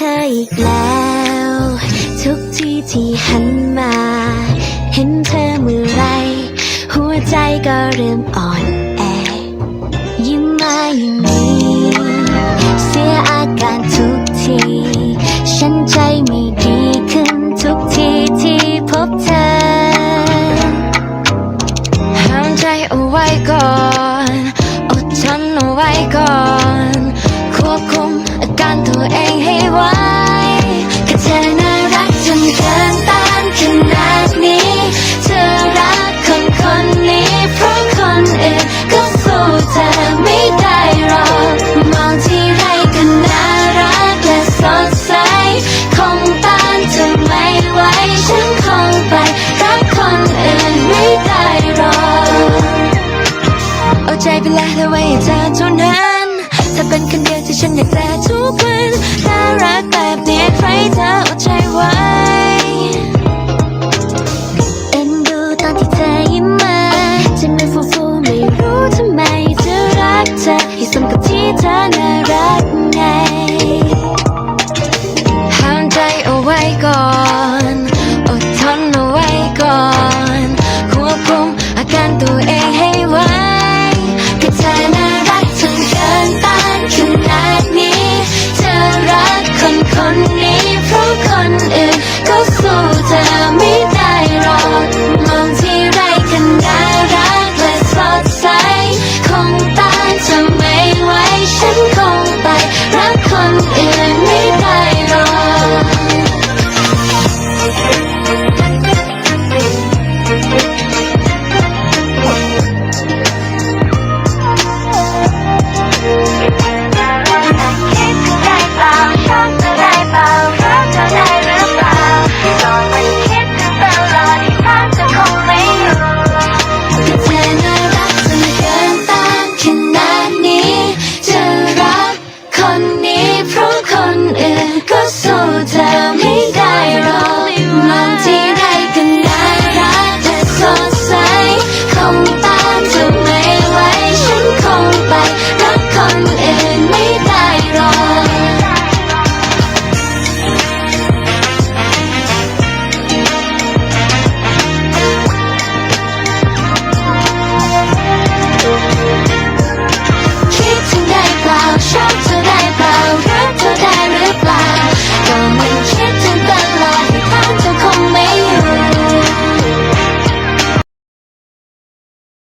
ธออีกแล้ว ทุกทีที่หันมา เห็นเธอเมื่อไร หัวใจก็เริ่มอ่อนแอ ยิ้มมาอย่างนี้ เสียอาการทุกที ฉันใจไม่ดีขึ้นทุกทีที่พบเธอ ห้ามใจเอาไว้ก่อนอดทนเอาไว้ก่อนควบคุมอาการตัวเองให้ไว้ ใจไปแล้วแล้วไว้ให้เธอเท่านั้นเธอเป็นคนเดียวที่ฉันอยากแต่ทุกวัน